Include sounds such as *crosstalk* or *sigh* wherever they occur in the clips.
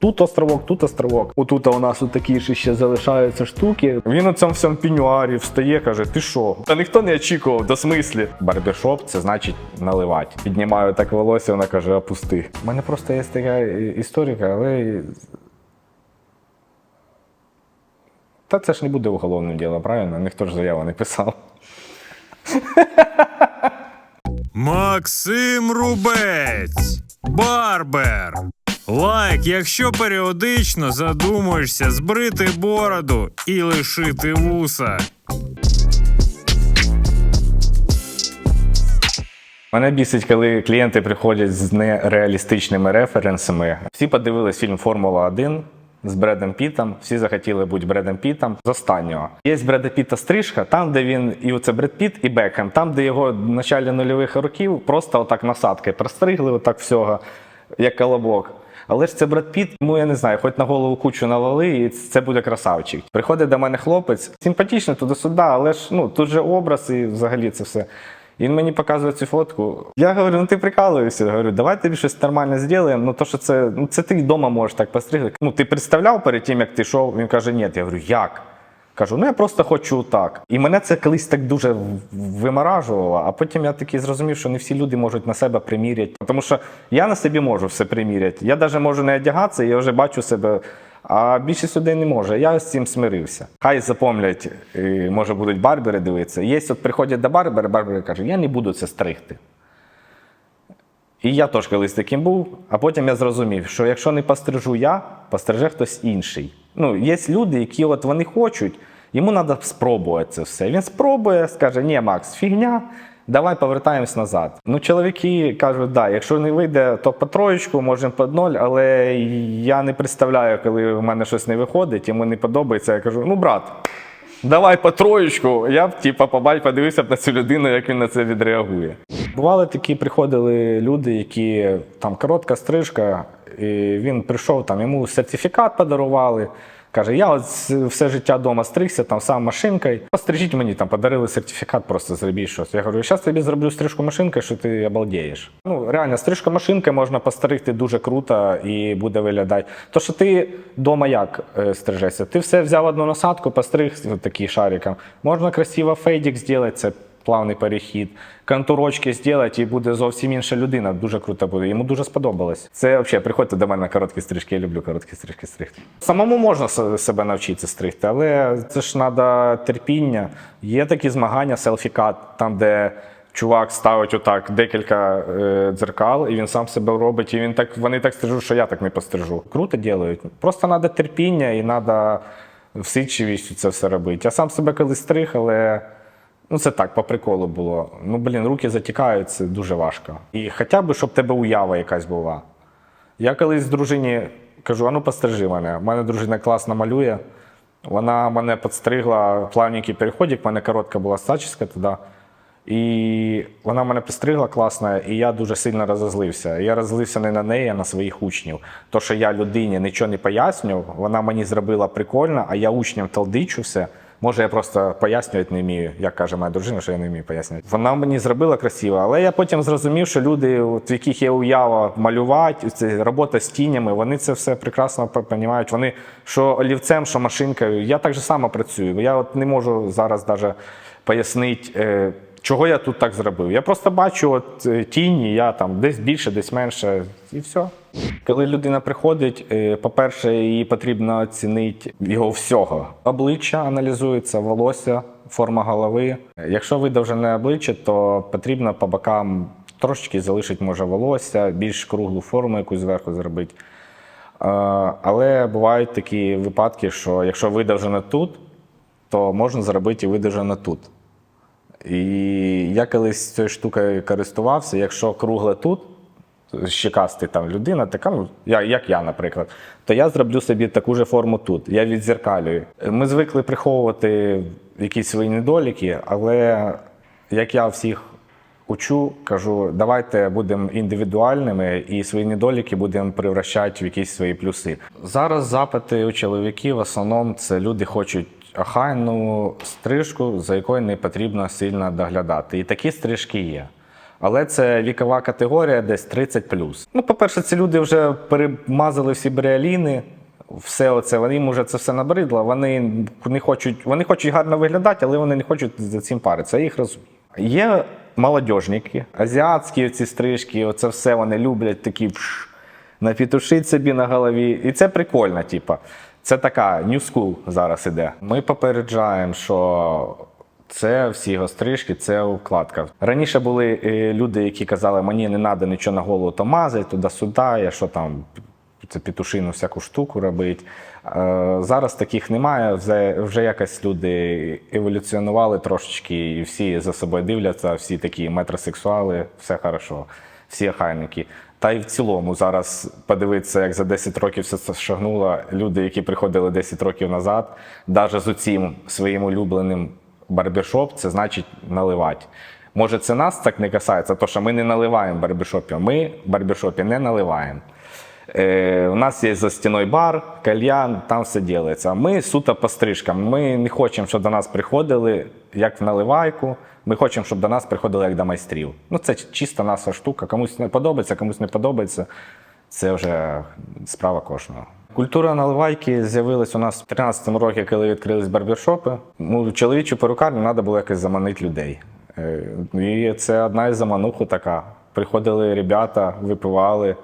Тут островок, тут островок. Отут у нас от такі ж ще залишаються штуки. Він у цьому всьому пінюарі встає, каже: ти що? Та ніхто не очікував, до смислі. Барбершоп це значить наливати. Піднімаю так волосся, вона каже, опусти. У мене просто є така історика, але. Та це ж не буде уголовним ділом, правильно? Ніхто ж заяву не писав. Максим Рубець. Барбер. Лайк, якщо періодично задумуєшся збрити бороду і лишити вуса. Мене бісить, коли клієнти приходять з нереалістичними референсами. Всі подивились фільм Формула 1 з Бредом Пітом. Всі захотіли бути Бредом Пітом з останнього. Є з Бреда Піта стрижка, там, де він і оце Бред Піт, і Бекхем, там, де його в началі нульових років просто отак насадки простригли, отак всього, як колобок. Але ж це брат Піт, йому я не знаю, хоч на голову кучу навали, і це буде красавчик. Приходить до мене хлопець, симпатичний туди-сюди, але ж ну тут же образ і взагалі це все. Він мені показує цю фотку. Я говорю, ну ти прикалуєшся. Говорю, давай тобі щось нормальне зробимо. Ну то, що це, ну це ти вдома можеш так постригти. Ну ти представляв перед тим, як ти йшов? Він каже, ні. Я говорю, як? Кажу, ну я просто хочу так. І мене це колись так дуже в- виморажувало, а потім я такий зрозумів, що не всі люди можуть на себе приміряти. Тому що я на собі можу все приміряти. Я навіть можу не одягатися, я вже бачу себе. А більшість людей не може. Я з цим смирився. Хай запомнять, е, може будуть барбери дивитися. Є, от приходять до барбера, барбер каже, я не буду це стригти. І я теж колись таким був, а потім я зрозумів, що якщо не пострижу я, постриже хтось інший. Ну, є люди, які от вони хочуть, йому треба спробувати це все. Він спробує, скаже, ні, Макс, фігня, давай повертаємось назад. Ну, чоловіки кажуть, да, якщо не вийде, то по троєчку, можемо по ноль, але я не представляю, коли в мене щось не виходить, йому не подобається. Я кажу, ну, брат, Давай по троєчку. Я б типа побач, подивився б на цю людину, як він на це відреагує. Бували такі, приходили люди, які там коротка стрижка, і він прийшов, там йому сертифікат подарували. Каже, я от все життя вдома стригся, там сам машинкою. Пострижіть мені, там подарили сертифікат, просто зробіть щось. Я говорю, зараз тобі зроблю стрижку машинкою, що ти обалдієш. Ну, реально, стрижка машинкою можна постригти дуже круто і буде виглядати. То, що ти вдома як е, стрижешся? Ти все взяв одну насадку, постриг ну, такий шариком. Можна красиво фейдик зробити, це плавний перехід. Контурочки зробити, і буде зовсім інша людина. Дуже круто буде. Йому дуже сподобалось. Це взагалі, приходьте до мене на короткі стрижки. Я люблю короткі стрижки стригти. Самому можна себе навчитися стригти, але це ж треба терпіння. Є такі змагання, селфікат, там, де. Чувак ставить отак декілька е, дзеркал, і він сам себе робить, і він так, вони так стрижуть, що я так не пострижу. Круто ділають. Просто треба терпіння і треба всичивість це все робити. Я сам себе колись стриг, але ну це так, по приколу було. Ну, блін, руки затікають, це дуже важко. І хоча б, щоб тебе уява якась була. Я колись дружині кажу: а ну пострижи мене. У мене дружина класно малює. Вона мене підстригла плавненький переходик, в мене коротка була зачіска туди. І вона мене підстригла класно, і я дуже сильно розозлився. Я розозлився не на неї, а на своїх учнів. То, що я людині нічого не пояснював, вона мені зробила прикольно, а я учням талдичу все. Може, я просто пояснювати не вмію, як каже моя дружина, що я не вмію пояснювати. Вона мені зробила красиво, але я потім зрозумів, що люди, от, в яких є уява малювати, це робота з тінями, вони це все прекрасно розуміють. Вони що олівцем, що машинкою. Я так же само працюю. Я от не можу зараз навіть пояснити. Е, Чого я тут так зробив? Я просто бачу от е, тіні, я там десь більше, десь менше, і все. Коли людина приходить, е, по-перше, її потрібно оцінити його всього. Обличчя аналізується, волосся, форма голови. Якщо видовжене обличчя, то потрібно по бокам трошечки залишити може волосся, більш круглу форму якусь зверху зробити. Е, Але бувають такі випадки, що якщо видовжено тут, то можна зробити і видовжено тут. І я колись цією штукою користувався. Якщо кругле тут, щекастий там людина, така, ну, як я, наприклад, то я зроблю собі таку ж форму тут. Я відзеркалюю. Ми звикли приховувати якісь свої недоліки, але як я всіх учу, кажу, давайте будемо індивідуальними і свої недоліки будемо превращати в якісь свої плюси. Зараз запити у чоловіків в основному це люди хочуть охайну стрижку, за якою не потрібно сильно доглядати. І такі стрижки є. Але це вікова категорія десь 30 Ну, по-перше, ці люди вже перемазали всі бреаліни, все оце, вони їм вже це все набридло. Вони не хочуть, вони хочуть гарно виглядати, але вони не хочуть за цим паритися. Я їх розумію. Є молодіжники, азіатські ці стрижки, оце все вони люблять такі напітушить собі на голові. І це прикольно, типа. Це така new school зараз іде. Ми попереджаємо, що це всі його це укладка. Раніше були е, люди, які казали, мені не треба нічого на голову то мазати, туди-сюди, я що там, це петушину всяку штуку робить. Е, Зараз таких немає. Вже, вже якось люди еволюціонували трошечки, і всі за собою дивляться, всі такі метросексуали, все хорошо, всі охайники. Та й в цілому зараз подивитися, як за 10 років все це шагнуло. Люди, які приходили 10 років назад, навіть з оцім своїм улюбленим барбершоп, це значить наливати. Може, це нас так не касається, то що ми не наливаємо в барбершопі. Ми в барбершопі не наливаємо. Е, у нас є за стіною бар, кальян, там все ділиться. Ми суто по стрижкам. Ми не хочемо, щоб до нас приходили як в наливайку. Ми хочемо, щоб до нас приходили як до майстрів. Ну, це чисто наша штука. Комусь не подобається, комусь не подобається. Це вже справа кожного. Культура наливайки з'явилась у нас в 13-му році, коли відкрились барбершопи. Ну, чоловічу перукарню треба було якось заманити людей. Е, І це одна із замануху така. Приходили ребята, випивали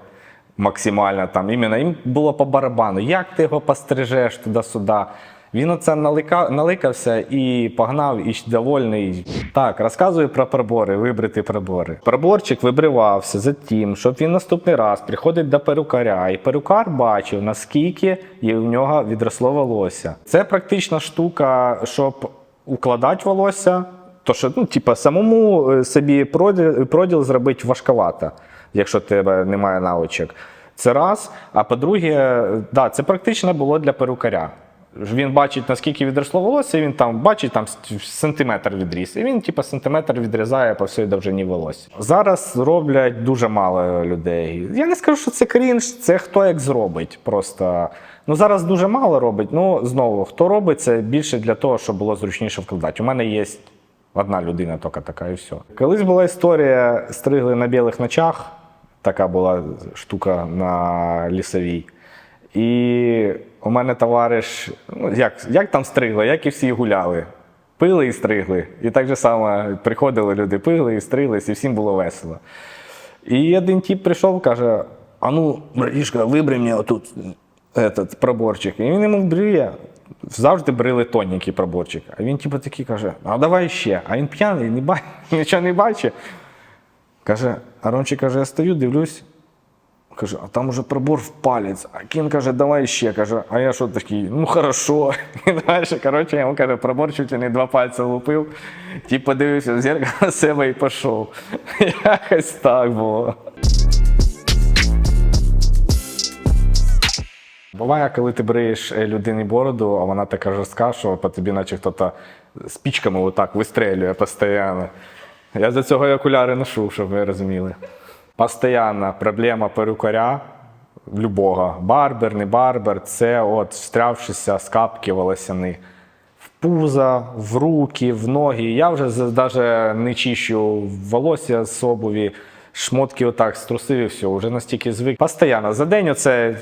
максимально там. Іменно їм було по барабану. Як ти його пострижеш туди-сюди? Він оце налика, наликався і погнав, і довольний. Так, розказую про пробори, вибриті пробори. Проборчик вибривався за тим, щоб він наступний раз приходить до перукаря, і перукар бачив, наскільки в нього відросло волосся. Це практична штука, щоб укладати волосся. То що, ну, типа, самому е, собі проділ, проділ зробити важковато, якщо тебе немає навичок. Це раз. А по-друге, да, це практично було для перукаря. Він бачить, наскільки відросло волосся, і він там бачить там сантиметр відріс. І він, типу, сантиметр відрізає по всій довжині волосся. Зараз роблять дуже мало людей. Я не скажу, що це крінж, це хто як зробить. Просто ну зараз дуже мало робить. Ну знову, хто робить це більше для того, щоб було зручніше вкладати. У мене є одна людина, тільки така, і все. Колись була історія, стригли на білих ночах. Така була штука на лісовій. І у мене товариш, ну як, як там стригли, як і всі гуляли. Пили і стригли. І так же само приходили люди, пили і стриглись, і всім було весело. І один тіп прийшов, каже: А ну, братішка, вибри мені отут этот проборчик. І він йому бриє. Завжди брили тоненький проборчик. А він, типу, такий каже: А давай ще. А він п'яний, не бачить, *laughs* нічого не бачить. Каже, а Ромчик каже, я стою, дивлюсь. Каже, а там уже пробор в палець. А Кін каже, давай ще. Каже, а я що такий, ну хорошо. *laughs* І далі, коротше, йому каже, пробор чуть не два пальці лупив. Ті подивився в зеркало себе і пішов. *laughs* Якось так було. Буває, коли ти бриєш е, людині бороду, а вона така жорстка, що по тобі, наче хтось спічками отак вистрелює постійно. Я за цього і окуляри ношу, щоб ви розуміли. Постоянна проблема перукаря любого, барбер, не барбер, це от встрявшися скапки волосяни в пузо, в руки, в ноги. Я вже навіть не чищу волосся з обуві, шмотки отак струсив і все, вже настільки звик. Постоянно за день оце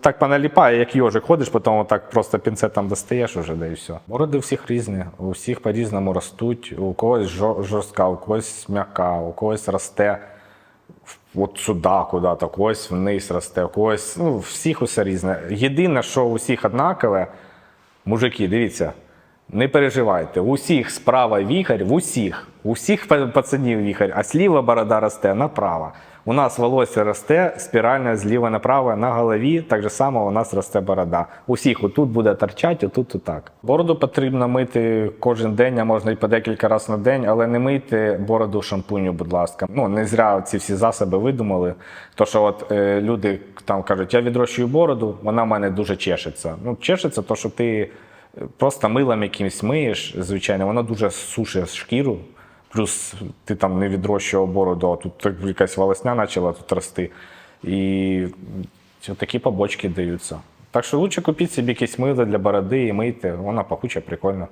так поналіпає, як йожик. Ходиш, потім отак просто пінцетом достаєш уже, да і все. Бороди у всіх різні, у всіх по-різному ростуть. У когось жо- жорстка, у когось м'яка, у когось росте от сюди куди-то, когось вниз росте, ось. Ну, всіх усе різне. Єдине, що у всіх однакове, мужики, дивіться, не переживайте. У всіх справа віхарь, в усіх, у всіх пацанів віхарь, а сліва борода росте направо. У нас волосся росте спірально зліва направо на голові, так же само у нас росте борода. Усіх отут буде торчати, отут отак. Бороду потрібно мити кожен день, а можна і по декілька разів на день, але не мийте бороду шампуню, будь ласка. Ну не зря ці всі засоби видумали. То що от е, люди там кажуть, я відрощую бороду, вона в мене дуже чешеться. Ну, чешеться, то що ти просто милом якимось миєш, звичайно, воно дуже сушить шкіру. Плюс ти там не відрощував бороду, а тут якась волосня почала тут рости. І такі побочки даються. Так що краще купіть собі якесь мило для бороди і мийте, вона пахуча, прикольна.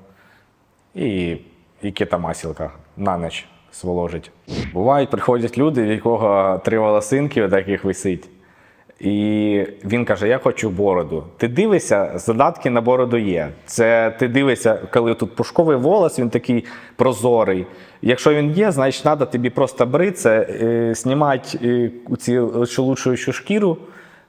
І, і кетамасілка на ніч своложить. Бувають, приходять люди, в якого три волосинки таких висить. І він каже: Я хочу бороду. Ти дивишся, задатки на бороду є. Це ти дивишся, коли тут пушковий волос, він такий прозорий. Якщо він є, значить треба тобі просто бритися, е, знімати е, цю шелушуючу шкіру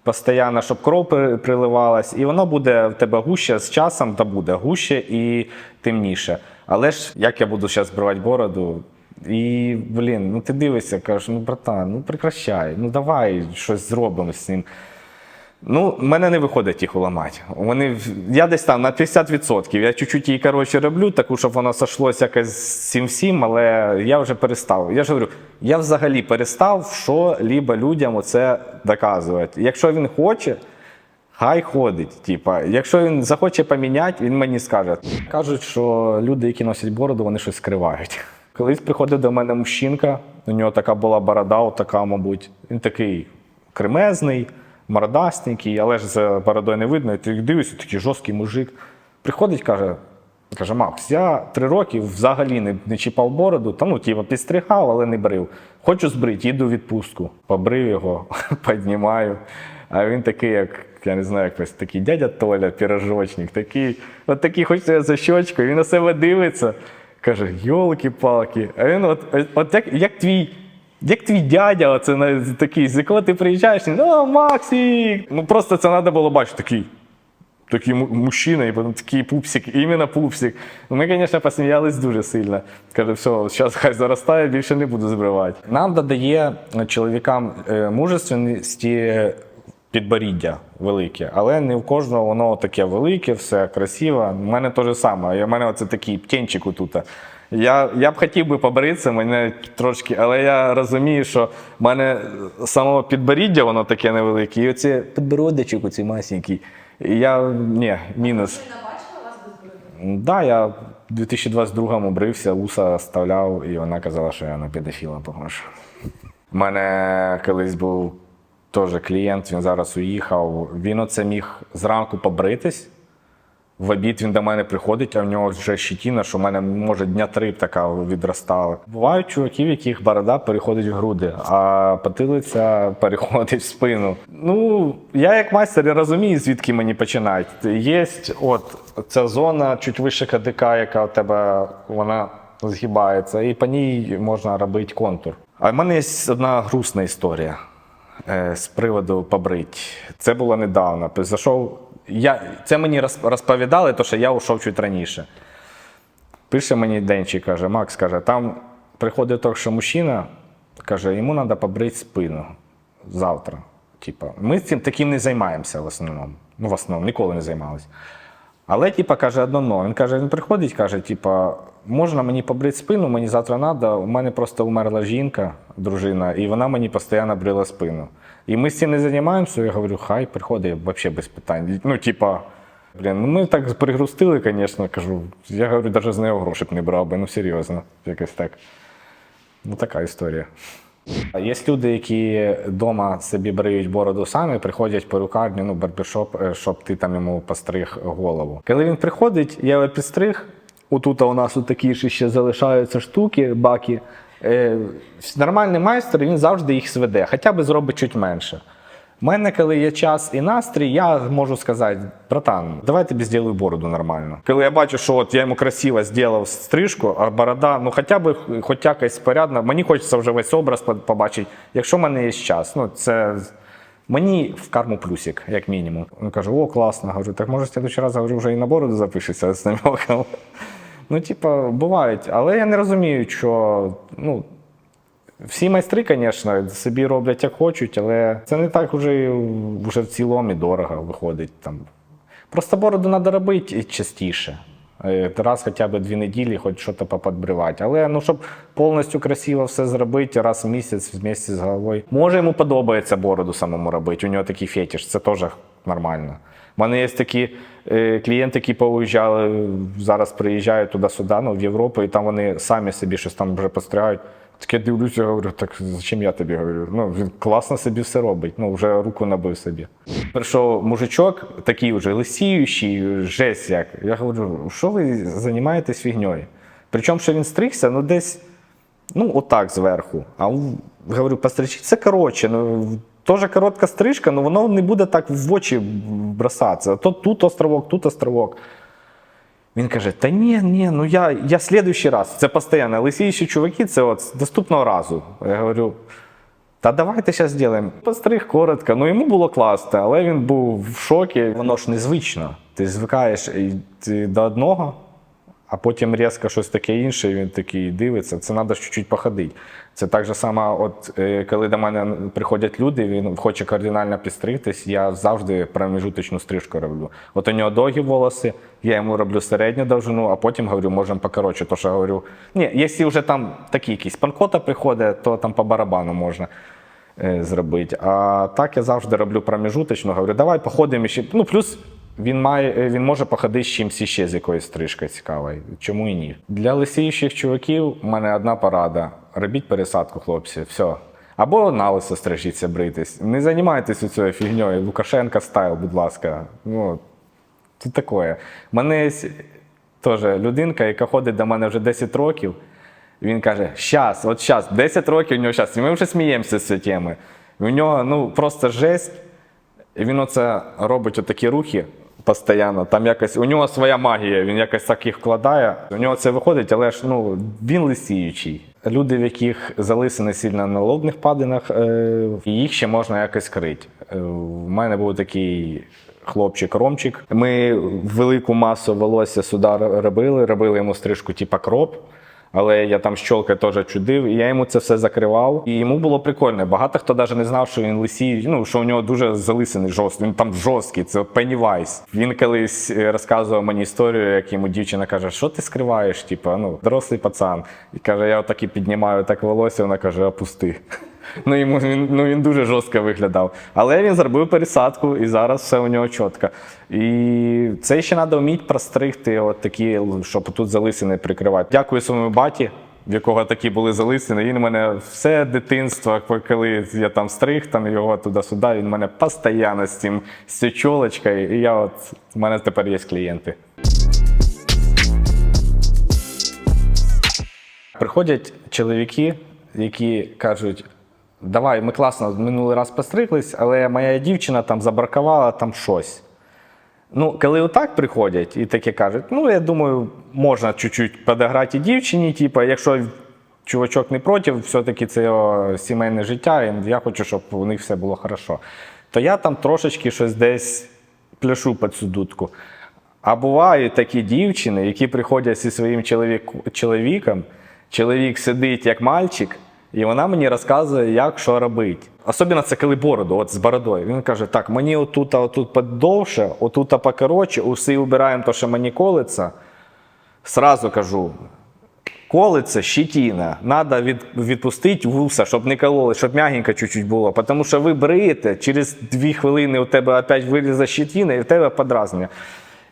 постійно, щоб кров приливалась, і воно буде в тебе гуще з часом, та буде гуще і темніше. Але ж як я буду зараз збривати бороду? І, блін, ну ти дивишся, кажеш, ну братан, ну прекращай, ну давай щось зробимо з цим. Ну, мене не виходить їх уламати. Вони, я десь там на 50%. Я чуть-чуть її коротше роблю, таку, щоб воно сошлося якось з цим всім, але я вже перестав. Я ж говорю, я взагалі перестав що-либо людям оце доказувати. Якщо він хоче, хай ходить. Типа, якщо він захоче поміняти, він мені скаже. Кажуть, що люди, які носять бороду, вони щось скривають. Колись приходив до мене мужчинка, у нього така була борода, така, мабуть. Він такий кремезний, мордастенький, але ж за бородою не видно. І ти дивишся, такий жорсткий мужик. Приходить, каже. Каже, Макс, я три роки взагалі не, не чіпав бороду, та ну, типу, підстригав, але не брив. Хочу збрити, їду в відпустку. Побрив його, *laughs* піднімаю. А він такий, як, я не знаю, якось такий дядя Толя, пірожочник, такий, от такий хочеться за щочкою, він на себе дивиться. Каже, йолки-палки. А він от, от як, як твій. Як твій дядя, оце такий, з якого ти приїжджаєш, він, о, Максик! Ну просто це треба було бачити такий. Такий мужчина, і потім такий пупсик, іменно пупсик. Ну, Ми, звісно, посміялись дуже сильно. Каже, все, зараз хай заростає, більше не буду збривати. Нам додає чоловікам е, мужественності підборіддя велике, але не в кожного воно таке велике, все красиво. У мене те ж саме. У мене оце такий птенчик отут. Я, я б хотів би побритися, мене трошки, але я розумію, що в мене самого підборіддя воно таке невелике, і оці підбородичок, оці масенький. І я ні, мінус. Бороди? Да, я в 2022-му брився, уса вставляв, і вона казала, що я на педофіла похож. У мене колись був теж клієнт, він зараз уїхав. Він оце міг зранку побритись. В обід він до мене приходить, а в нього вже щетіна, що в мене може дня три така відростала. Бувають чуваків, яких борода переходить в груди, а потилиця *laughs* переходить в спину. Ну, я як майстер я розумію, звідки мені починати. Є от ця зона чуть вище КДК, яка у тебе вона згибається, і по ній можна робити контур. А в мене є одна грустна історія з приводу побрить. Це було недавно. Зайшов. Я, це мені розповідали, то що я ушов чуть раніше. Пише мені Денчик, каже, Макс каже, там приходить так, що мужчина, каже, йому треба побрити спину завтра. Типа, ми цим таким не займаємося в основному. Ну, в основному, ніколи не займалися. Але, типа, каже, одно но. Він каже, він приходить, каже, типа, можна мені побрити спину, мені завтра треба. У мене просто умерла жінка, дружина, і вона мені постійно брила спину. І ми з цим не займаємося. Я говорю, хай приходить взагалі без питань. Ну, типа, блін, ну ми так пригрустили, звісно, кажу. Я говорю, навіть з нею гроші б не брав би, ну серйозно, якось так. Ну, така історія. Є люди, які вдома собі бриють бороду самі, приходять в перукарню, ну, барбершоп, е, щоб ти там йому постриг голову. Коли він приходить, я його підстриг. Отут у нас такі ж ще залишаються штуки, баки. Е, нормальний майстер він завжди їх зведе, хоча б зробить чуть менше. У мене, коли є час і настрій, я можу сказати, братан, давай я тобі зроблю бороду нормально. Коли я бачу, що от я йому красиво зробив стрижку, а борода, ну хоча б хоч якось порядна, мені хочеться вже весь образ побачити. Якщо в мене є час, ну це мені в карму плюсик, як мінімум. Він каже, о, класно. Говорю, так може в следующий раз говорю, вже і на бороду запишешся з намеком. *laughs* Ну, типа, бувають, але я не розумію, що ну, всі майстри, звісно, собі роблять як хочуть, але це не так вже, вже в цілому дорого виходить. Там. Просто бороду треба робити частіше. Е, Раз хоча б дві неділі, хоч щось поподбривати. Але ну, щоб повністю красиво все зробити раз в місяць вместе з головою. Може, йому подобається бороду самому робити. У нього такий фетиш, це теж нормально. У мене є такі е, клієнти, які поїжджали, зараз приїжджають туди-сюди, ну, в Європу, і там вони самі собі щось там вже пострігають. Так я дивлюся, говорю, так зачем я тобі говорю? Ну, він класно собі все робить, ну вже руку набив собі. Прийшов мужичок, такий вже лисіючий, жесть як. Я говорю, що ви займаєтесь фігньою? Причому, що він стригся, ну десь Ну, отак зверху. А говорю, постричіть це коротше. Ну, теж коротка стрижка, але воно не буде так в очі бросатися. То тут островок, тут островок. Він каже: Та ні, ні, ну я, я слідуючий раз. Це постійно. Лисіючі чуваки, це от з наступного разу. Я говорю. Та давайте зараз зробимо. Постриг коротко. Ну йому було класно, але він був в шокі. Воно ж незвично. Ти звикаєш і ти до одного, а потім різко щось таке інше, і він такий дивиться. Це треба чуть-чуть походити. Це так же само, от е, коли до мене приходять люди, він хоче кардинально підстригтись, я завжди проміжуточну стрижку роблю. От у нього довгі волоси, я йому роблю середню довжину, а потім говорю, можемо покоротше. То що я говорю, ні, якщо вже там такі якісь панкота приходить, то там по барабану можна е, зробити. А так я завжди роблю проміжуточну, говорю, давай походимо ще. Ну, плюс він має, е, він може походити з чимось іще, з якоюсь стрижкою цікавою. Чому і ні? Для лисіючих чуваків у мене одна порада: робіть пересадку, хлопці, все. Або на лисо стрижіться бритись. Не займайтеся цією фігньою. Лукашенка стайл, будь ласка. Ну, це таке. У мене є теж людинка, яка ходить до мене вже 10 років. Він каже: щас, от щас, 10 років у нього щас. І ми вже сміємося з цієї теми. У нього ну, просто жесть. І він оце робить отакі рухи постійно. Там якось, у нього своя магія, він якось так їх вкладає. У нього це виходить, але ж ну, він лисіючий. Люди, в яких залисини сильно на лобних падинах, е, їх ще можна якось крити. Е, в мене був такий хлопчик Ромчик. Ми велику масу волосся сюди робили, робили йому стрижку, типа кроп. Але я там щолка теж чудив, і я йому це все закривав. І йому було прикольно. Багато хто навіть не знав, що він лисій, ну що у нього дуже залисений жорсткий. Він там жорсткий, це Пеннівайс. Він колись е, розказував мені історію, як йому дівчина каже, що ти скриваєш? Типа, ну, дорослий пацан. І каже, я отак і піднімаю так волосся, вона каже, опусти. Ну, йому він, ну, він дуже жорстко виглядав. Але він зробив пересадку, і зараз все у нього чітко. І це ще треба вміти простригти, от такі, щоб тут залисини прикривати. Дякую своєму баті, в якого такі були залисини. Він мене все дитинство, коли я там стриг, там його туди-сюди, він мене постійно з цим з чолочкою. І я от, в мене тепер є клієнти. Приходять чоловіки, які кажуть: давай, ми класно минулий раз постриглись, але моя дівчина там забракувала там щось. Ну, коли отак приходять і таке кажуть, ну я думаю, можна чуть-чуть подограти дівчині, типу, якщо чувачок не проти, все-таки це його сімейне життя, і я хочу, щоб у них все було хорошо. То я там трошечки щось десь пляшу під цю дудку. А бувають такі дівчини, які приходять зі своїм чоловік, чоловіком, чоловік сидить як мальчик, і вона мені розказує, як що робити. Особливо це коли бороду, от з бородою. Він каже: так, мені отут, отут подовше, отут покоротше, уси убираємо, то, що мені колиться. Сразу кажу, колиться щетина. Надо від, відпустити вуса, щоб не кололи, щоб м'ягенько чуть-чуть було. Тому що ви бриєте, через дві хвилини у тебе опять вилізе щетина і в тебе подразнення.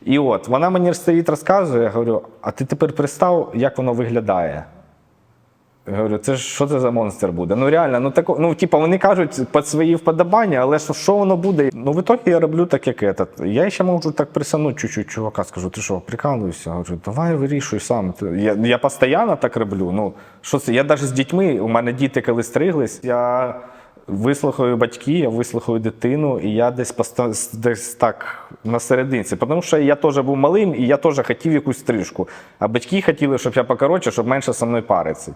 І от вона мені стоїть, розказує, я говорю, а ти тепер представ, як воно виглядає. Я говорю, це ж що це за монстр буде? Ну реально, ну тако, ну типа вони кажуть під свої вподобання, але що, що воно буде? Ну в ітогі я роблю так, як этот. Я ще можу так присанути чуть-чуть чувака, скажу, ти що, прикалуєшся? Говорю, давай вирішуй сам. Я, я постійно так роблю. Ну що це? Я навіть з дітьми, у мене діти, коли стриглись, я вислухаю батьків, я вислухаю дитину, і я десь поста- десь так на серединці. Тому що я теж був малим, і я теж хотів якусь стрижку. А батьки хотіли, щоб я покоротше, щоб менше со мною париться.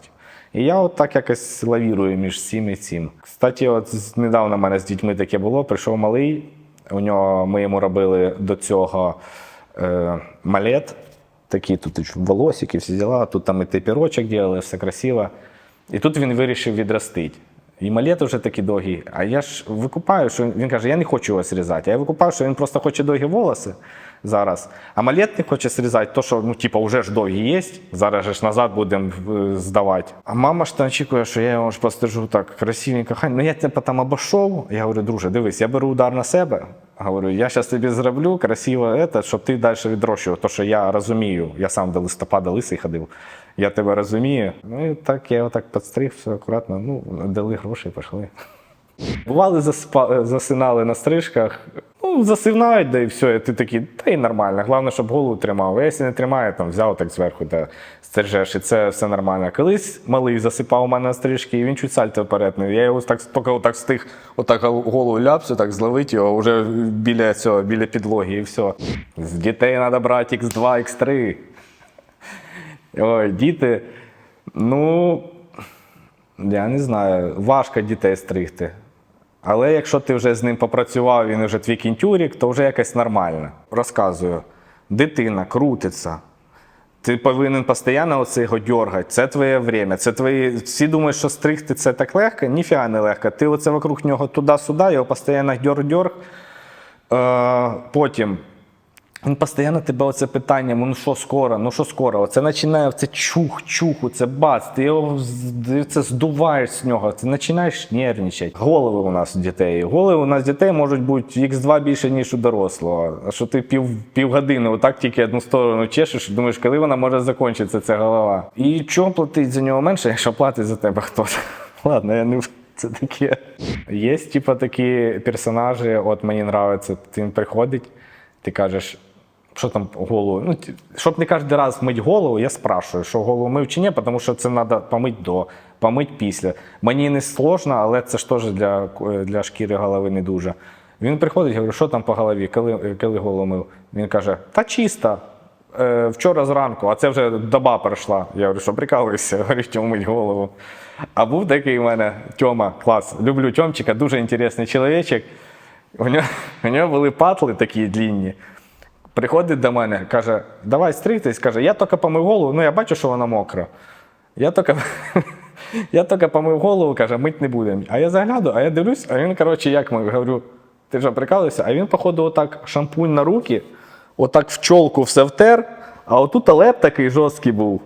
І я от так якось лавірую між цим і цим. Кстати, от недавно в мене з дітьми таке було. Прийшов малий. У нього ми йому робили до цього е, малет. Такі тут волосики, всі діла. Тут там і тепірочок робили, все красиво. І тут він вирішив відростити. І малет вже такі довгі. А я ж викупаю, що він каже, я не хочу його зрізати. А я викупаю, що він просто хоче довгі волоси зараз. А малет не хоче зрізати, то що ну, типу, вже ж довгі є. Зараз ж назад будемо е, здавати. А мама ж там очікує, що я його ж пострижу так красивенько. Хай, ну я тебе там обійшов. Я говорю, друже, дивись, я беру удар на себе. Говорю, я зараз тобі зроблю красиво, это, щоб ти далі відрощував. То, що я розумію, я сам до листопада лисий ходив. Я тебе розумію. Ну і так я отак підстриг, все акуратно. Ну, дали гроші, пішли. *laughs* Бували, заспа- засинали на стрижках. Ну, засивнають, да і все. І ти такий, та й нормально. Головне, щоб голову тримав. А якщо не тримає, там взяв так зверху та стрижеш, і це все нормально. Колись малий засипав у мене на стрижки, і він чуть сальто вперед. Я його так тільки отак встиг, отак голову ляпсу, так зловити його вже біля цього, біля підлоги, і все. З дітей треба брати X2, X3. Ой, діти. Ну, я не знаю, важко дітей стригти. Але якщо ти вже з ним попрацював, він вже твій кінтюрік, то вже якось нормально. Розказую, дитина крутиться. Ти повинен постійно оце його дергати. Це твоє время. Це твої... Всі думають, що стригти це так легко, ніфіга не легко. Ти оце вокруг нього туди-сюди, його постійно дьор-дьор. Е, потім він постійно тебе оце питання, ну що скоро, ну що скоро. Оце починає це чух, чух, це бац, ти його це здуваєш з нього, ти починаєш нервничати. Голови у нас у дітей. Голови у нас дітей можуть бути X2 більше, ніж у дорослого. А що ти пів, півгодини отак тільки одну сторону чешеш, думаєш, коли вона може закінчитися, ця голова. І чого платить за нього менше, якщо платить за тебе хтось? *laughs* Ладно, я не це таке. Є, типу, такі персонажі, от мені подобається, він приходить, ти кажеш, що там голову. Ну, щоб не кожен раз мить голову, я спрашую, що голову мив чи ні, тому що це треба помити до, помити після. Мені не сложно, але це ж теж для, для шкіри голови не дуже. Він приходить, говорю, що там по голові, коли, коли голову мив. Він каже, та чисто. Е, вчора зранку, а це вже доба пройшла. Я говорю, що прикалуєшся, *laughs* говорю, Тьому мить голову. А був такий у мене Тьома, клас. Люблю Тьомчика, дуже інтересний чоловічок. У нього, у нього були патли такі длінні. Приходить до мене, каже, давай стригтись, каже, я тільки помив голову, ну я бачу, що вона мокра. Я тільки, *laughs* я тільки помив голову, каже, мить не будемо. А я загляду, а я дивлюсь, а він, коротше, як ми говорю, ти вже прикалився? А він, походу, отак шампунь на руки, отак в чолку все втер, а отут леп такий жорсткий був.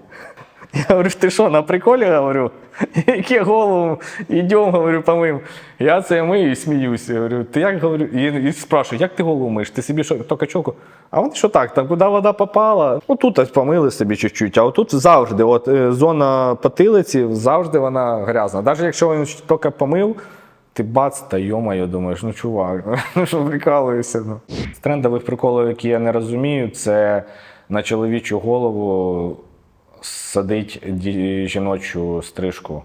Я говорю, ти що, на приколі говорю? Яке голову? Ідем, говорю, помив. Я це мию і сміюся. Говорю, ти як говорю? І, і спрашую, як ти голову миєш? Ти собі що, тільки чоку? А вони що так, там куди вода попала? Ну тут ось помили собі чуть-чуть, а отут завжди, от е, зона потилиці, завжди вона грязна. Навіть якщо він тільки помив, ти бац, та йомаю, думаєш, ну чувак, *laughs* ну що прикалуєшся. Ну. З трендових приколів, які я не розумію, це на чоловічу голову садить жіночу стрижку.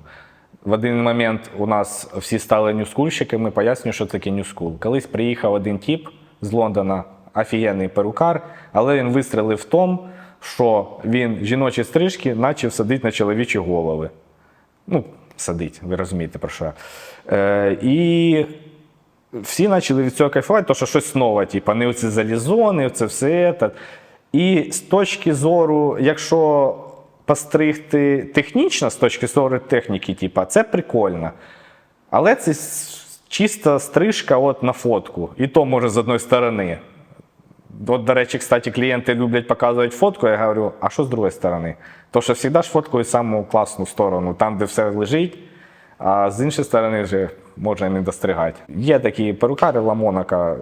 В один момент у нас всі стали нюскульщиками, поясню, що таке нюскул. Колись приїхав один тіп з Лондона, офігенний перукар, але він вистрелив в тому, що він жіночі стрижки почав садити на чоловічі голови. Ну, садить, ви розумієте про що. Е, і всі почали від цього кайфувати, то що щось нове, типу, не оці залізони, це все. Це. І з точки зору, якщо постригти технічно, з точки зору техніки, типу, це прикольно. Але це чиста стрижка от на фотку. І то може з одної сторони. От, до речі, кстати, клієнти люблять показувати фотку, я говорю, а що з другої сторони? То що завжди ж фоткаю саму класну сторону, там, де все лежить, а з іншої сторони вже можна не достригати. Є такі перукари Ламонака,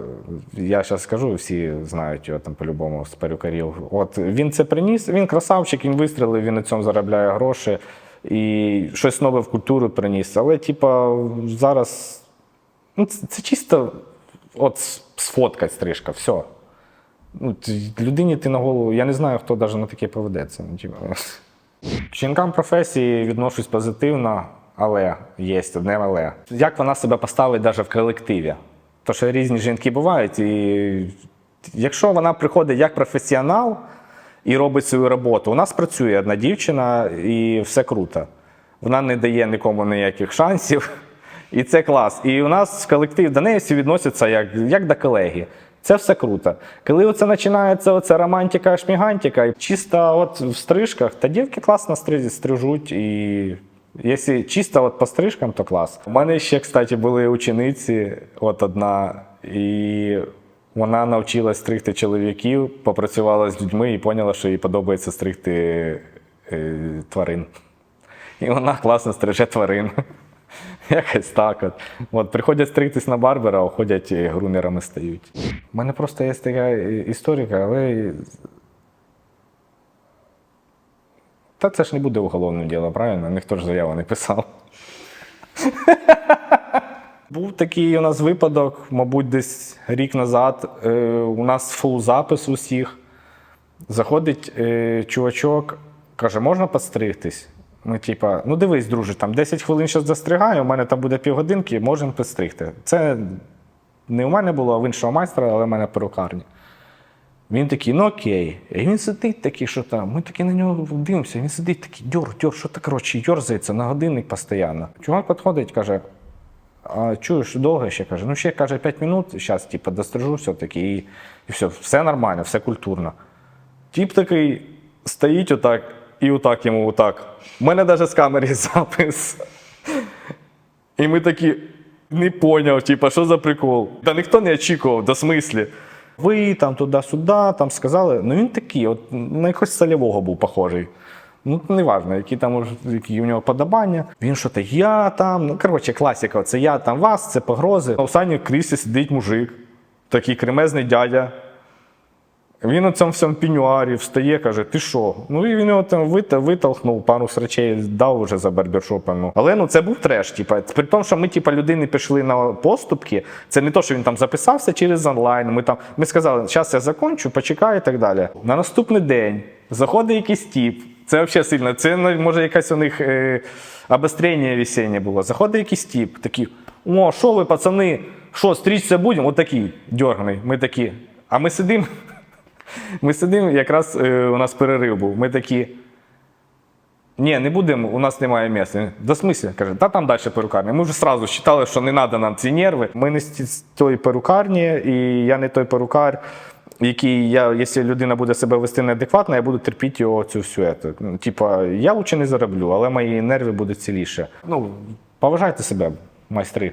я зараз скажу, всі знають його там по-любому з перукарів. От він це приніс, він красавчик, він вистрілив, він на цьому заробляє гроші і щось нове в культуру приніс. Але, типа, зараз ну, це, це чисто от сфоткать стрижка, все. Ну, людині ти на голову, я не знаю, хто навіть на таке поведеться. Жінкам професії відношусь позитивно, але є одне але. Як вона себе поставить навіть в колективі? То що різні жінки бувають, і якщо вона приходить як професіонал і робить свою роботу, у нас працює одна дівчина і все круто. Вона не дає нікому ніяких шансів. *laughs* І це клас. І у нас колектив до неї всі відносяться як, як до колеги. Це все круто. Коли оце починається оця романтика, шмігантика, чисто от в стрижках, та дівки класно стри- стрижуть. І якщо чисто от по стрижкам, то клас. У мене ще, кстати, були учениці, от одна, і вона навчилась стригти чоловіків, попрацювала з людьми і поняла, що їй подобається стригти е, тварин. І вона класно стриже тварин. *laughs* Якось так. От. От приходять стригтись на барбера, а уходять і грумерами стають. У мене просто є така історика, але. Та це ж не буде уголовне діло, правильно? Ніхто ж заяву не писав. *laughs* Був такий у нас випадок, мабуть, десь рік назад. Е, у нас фул запис усіх. Заходить е, чувачок, каже, можна підстригтись? Ми, типа, ну дивись, друже, там 10 хвилин зараз застригаю, у мене там буде півгодинки, можемо підстригти. Це не у мене було, а в іншого майстра, але в мене перукарня. Він такий, ну окей. І він сидить такий, що там. Ми такі на нього дивимося, він сидить такий, дьор, дьор, що так коротше, йорзається на годинник постійно. Чувак підходить, каже: а чуєш, довго ще каже, ну ще каже 5 минут, зараз типу, дострижу все-таки, і, і все, все нормально, все культурно. Тіп такий стоїть отак, і отак йому отак. У мене навіть з камери запис. І ми такі не поняв, типа, що за прикол. Та ніхто не очікував, до смислі. Ви там туди-сюди, там сказали. Ну він такий, от на якогось солівого був похожий. Ну, не важно, які там які у нього подобання. Він що то я там. Ну, коротше, класіка, Це я там вас, це погрози. На останній кріслі сидить мужик, такий кремезний дядя. Він у цьому всьому пінюарі встає, каже, ти що? Ну і він його там вит- витолкнув, пару срачей дав вже за барбершопом. Ну. Але ну це був треш. Типа. При тому, що ми, типа, людини пішли на поступки, це не то, що він там записався через онлайн. Ми там ми сказали, зараз я закончу, почекаю і так далі. На наступний день заходить якийсь тіп. Це взагалі сильно. Це ну, може якесь у них е, обострення весіннє було. Заходить якийсь тіп, такий, о, що ви, пацани, що, стрічся будемо? От такий дьорганий. Ми такі. А ми сидимо. Ми сидимо, якраз е, у нас перерив був. Ми такі. Ні, не будемо, у нас немає місця. Да смислі? Каже, та там далі перукарня. Ми вже одразу вважали, що не треба нам ці нерви. Ми не з тої перукарні, і я не той перукар, який я, якщо людина буде себе вести неадекватно, я буду терпіти його цю всю. Ну, Типа, я лучше не зароблю, але мої нерви будуть ціліше. Ну, поважайте себе, майстри.